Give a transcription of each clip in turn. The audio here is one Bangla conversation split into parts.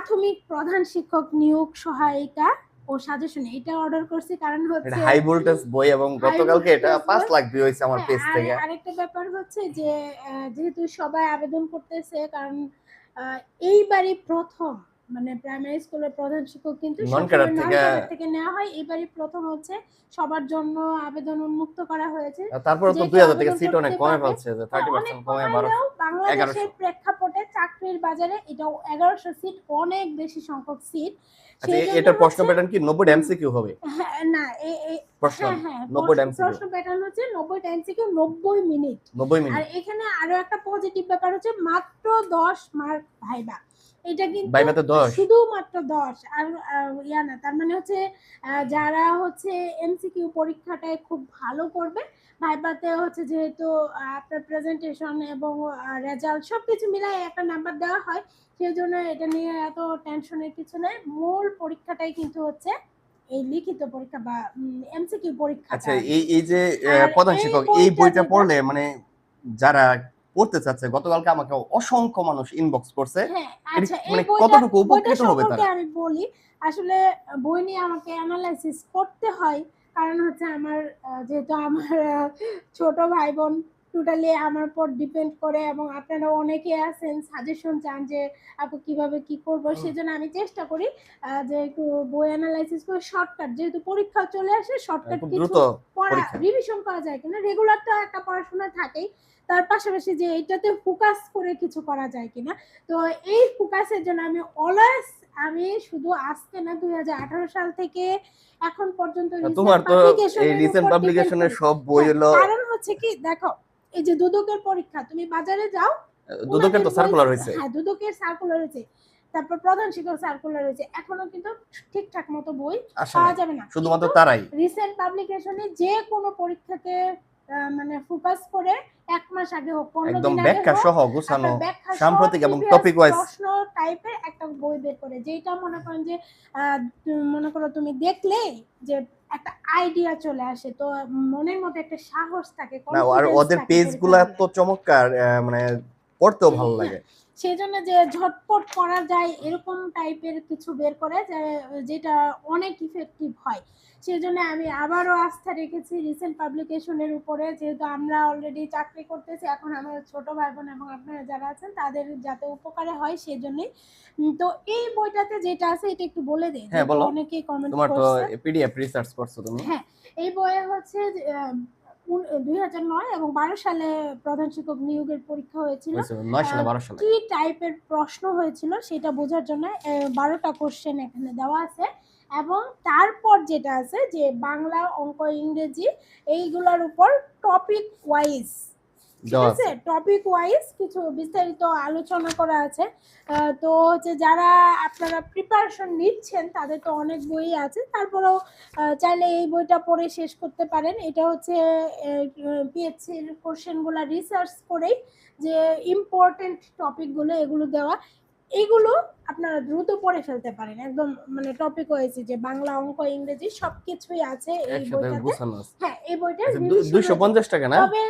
প্রাথমিক প্রধান শিক্ষক নিয়োগ সহায়িকা ও সাজেশন এটা অর্ডার করছি কারণ এটা হচ্ছে হাই ভোল্টেজ বই এবং গতকালকে এটা 5 লাখ ভিউ হইছে আমার হ্যাঁ, পেজ আর থেকে। আরেকটা ব্যাপার হচ্ছে যে যেহেতু সবাই আবেদন করতেছে কারণ এইবারই প্রথম মানে প্রাইমারি স্কুলের প্রধান শিক্ষক কিন্তু সবসময় থেকে- নেওয়া হয়। এইবারই প্রথম হচ্ছে সবার জন্য আবেদন উন্মুক্ত করা হয়েছে। আর তারপরে তো যে দুই হাজার থেকে সিট অনেক কমে পারবে। পাচ্ছে যে থার্টি অনেক পার্সেন্ট কমে বারো কমাইলেও বাংলাদেশের প্রেক্ষাপটে চাকরির বাজারে এটাও এগারোশো সিট অনেক বেশি সংখ্যক সিট আচ্ছা এ- এটার প্রশ্ন প্যাটার্ন কি? নব্বই এমসিকিউ হবে? না এ- এ- প্রশ্ন হ্যাঁ হ্যাঁ 90 প্রশ্ন- MCQ প্রশ্ন প্যাটার্ন হচ্ছে নব্বই টাইম থেকে নব্বই মিনিট নব্বই আর মিনিট এখানে আরও একটা পজিটিভ ব্যাপার হচ্ছে মাত্র দশ মার্ক ভাইবা। এটা কিন্তু ভাইভাতে 10? শুধুমাত্র দশ আর ইয়া না তার মানে হচ্ছে যারা হচ্ছে এমসিকিউ পরীক্ষাটায় খুব ভালো করবে ভাইবাতে হচ্ছে যেহেতু আপনার প্রেজেন্টেশন এবং রেজাল্ট সবকিছু মিলাই একটা নাম্বার দেওয়া হয় সেই জন্য এটা নিয়ে এত টেনশনের কিছু নেই মূল পরীক্ষাটাই কিন্তু হচ্ছে এই লিখিত পরীক্ষা বা এমসিকিউ পরীক্ষা আচ্ছা এই এই যে প্রধান শিক্ষক এই বইটা পড়লে মানে যারা পড়তে চাচ্ছে। গতকালকে আমাকে অসংখ্য মানুষ ইনবক্স করছে। হ্যাঁ আচ্ছা মানে কতটুকু উপকৃত হবে তারা? আমি বলি আসলে বই নিয়ে আমাকে অ্যানালাইসিস করতে হয়। কারণ হচ্ছে আমার যেহেতু আমার ছোট ভাই বোন টোটালি আমার উপর ডিপেন্ড করে এবং আপনারা অনেকে আছেন সাজেশন চান যে আপু কীভাবে কি করব সেজন্য আমি চেষ্টা করি যে একটু বই অ্যানালাইসিস করে শর্টকাট যেহেতু পরীক্ষা চলে আসে শর্টকাট কিছু পড়া রিভিশন করা যায় কিনা রেগুলার তো একটা পড়াশোনা থাকেই তার পাশাপাশি যে এটাতে ফোকাস করে কিছু করা যায় কিনা তো এই ফোকাসের জন্য আমি অলওয়েজ আমি শুধু আজকে না দুই হাজার আঠারো সাল থেকে এখন পর্যন্ত তোমার তো এই রিসেন্ট পাবলিকেশনের সব বই হলো কারণ হচ্ছে কি দেখো এই যে দুদকের পরীক্ষা তুমি বাজারে যাও দুদকের তো সার্কুলার হয়েছে। হ্যাঁ দুদকের সার্কুলার হয়েছে। তারপর প্রধান শিক্ষক সার্কুলার হয়েছে। এখনও কিন্তু ঠিকঠাক মতো বই পাওয়া যাবে না। শুধুমাত্র তারাই। রিসেন্ট পাবলিকেশনে যে কোনো পরীক্ষাকে মানে ফোকাস করে এক মাস আগে হোক পনেরো দিন আগে ব্যাখ্যা সহ গুছানো সাম্প্রতিক এবং topic wise। প্রশ্ন টাইপের একটা বই বের করে। যেটা মনে করেন যে মনে করো তুমি দেখলে যে একটা আইডিয়া চলে আসে তো মনের মধ্যে একটা সাহস থাকে না আর ওদের থাকে পেজ পরীক্ষা তো চমৎকার মানে পড়তেও ভালো লাগে। সেই জন্য যে ঝটপট করা যায় এরকম টাইপের কিছু বের করে যেটা অনেক ইফেক্টিভ হয়। সেই জন্য আমি আবারও আস্থা রেখেছি রিসেন্ট পাবলিকেশনের উপরে যেহেতু আমরা অলরেডি চাকরি করতেছি এখন আমার ছোট ভাই বোন এবং আপনারা যারা আছেন তাদের যাতে উপকারে হয় সেই জন্যই তো এই বইটাতে যেটা আছে এটা একটু বলে দিই। হ্যাঁ, অনেকেই কমেন্ট তোমার তো করছে। পিডিএফ রিসার্চ করছ তুমি। হ্যাঁ এই বইয়ে হচ্ছে দুই হাজার নয় এবং বারো সালে প্রধান শিক্ষক নিয়োগের পরীক্ষা হয়েছিল। কি টাইপের প্রশ্ন হয়েছিল সেটা বোঝার জন্য বারোটা কোশ্চেন এখানে দেওয়া আছে। এবং তারপর যেটা আছে যে বাংলা অঙ্ক ইংরেজি এইগুলোর উপর টপিক ওয়াইজ ঠিক আছে? টপিক ওয়াইজ কিছু বিস্তারিত আলোচনা করা আছে। তো হচ্ছে যারা আপনারা প্রিপারেশন নিচ্ছেন তাদের তো অনেক বই আছে। তারপরেও চাইলে এই বইটা পড়ে শেষ করতে পারেন। এটা হচ্ছে কোশ্চেনগুলো রিসার্চ করেই যে ইম্পর্টেন্ট টপিকগুলো এগুলো দেওয়া এগুলো আপনারা দ্রুত পড়ে ফেলতে পারেন। একদম মানে টপিক হয়েছে যে বাংলা অঙ্ক ইংরেজি সবকিছুই আছে এই বইটাতে। হ্যাঁ এই বইটা দুইশো পঞ্চাশ টাকা না? তবে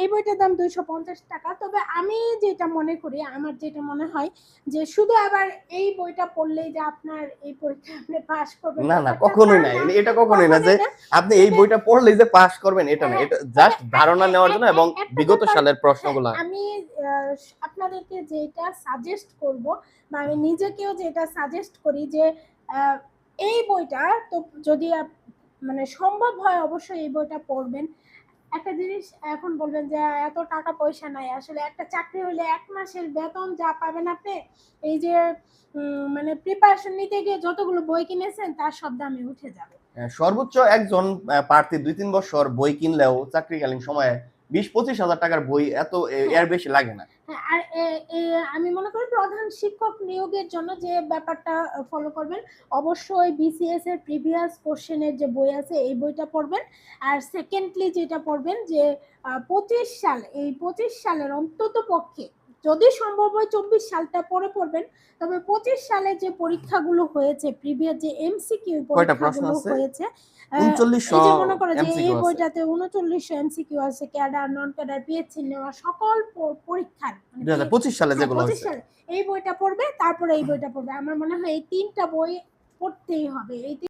এই বইটার দাম দুইশো পঞ্চাশ টাকা। তবে আমি যেটা মনে করি আমার যেটা মনে হয় যে শুধু আবার এই বইটা পড়লেই যে আপনার এই পরীক্ষা আপনি পাশ করবেন না না কখনোই না। এটা কখনোই না যে আপনি এই বইটা পড়লেই যে পাশ করবেন এটা না। হ্যাঁ, এটা জাস্ট ধারণা নেওয়ার জন্য এবং বিগত সালের প্রশ্নগুলা। আমি আপনাদেরকে যেটা সাজেস্ট করব বা আমি নিজেকেও যেটা সাজেস্ট করি যে এই বইটা তো যদি মানে সম্ভব হয় অবশ্যই এই বইটা পড়বেন। একটা জিনিস এখন বলবেন যে এত টাকা পয়সা নাই। আসলে একটা চাকরি হলে এক মাসের বেতন যা পাবেন আপনি, এই যে মানে প্রিপারেশন নিতে গিয়ে যতগুলো বই কিনেছেন, তার সব দামে উঠে যাবে। সর্বোচ্চ একজন প্রার্থী দুই তিন বছর বই কিনলেও চাকরিকালীন সময়ে বিশ পঁচিশ হাজার টাকার বই এত এ- এর বেশি লাগে না। হ্যাঁ, আর আমি মনে করি প্রধান শিক্ষক নিয়োগের জন্য যে ব্যাপারটা ফলো করবেন অবশ্যই বিসিএস এর প্রিভিয়াস কোশ্চেনের যে বই আছে এই বইটা পড়বেন। আর সেকেন্ডলি যেটা পড়বেন যে পঁচিশ সাল এই পঁচিশ সালের অন্তত পক্ষে যদি সম্ভব হয় চব্বিশ সালটা পরে পড়বেন তবে পঁচিশ সালে যে পরীক্ষাগুলো হয়েছে প্রিভিয়াস যে এমসিকিউ পরীক্ষাগুলো? হয়েছে মনে করো যে এই বইটাতে উনচল্লিশশো এমসিকিউ আছে ক্যাডার নন ক্যাডার পিএইচসি নেওয়া সকল পরীক্ষার মানে পঁচিশ সালে হ্যাঁ, যেগুলো 25 সালে এই বইটা পড়বে তারপরে এই বইটা পড়বে। আমার মনে হয় এই তিনটা বই পড়তেই হবে। এই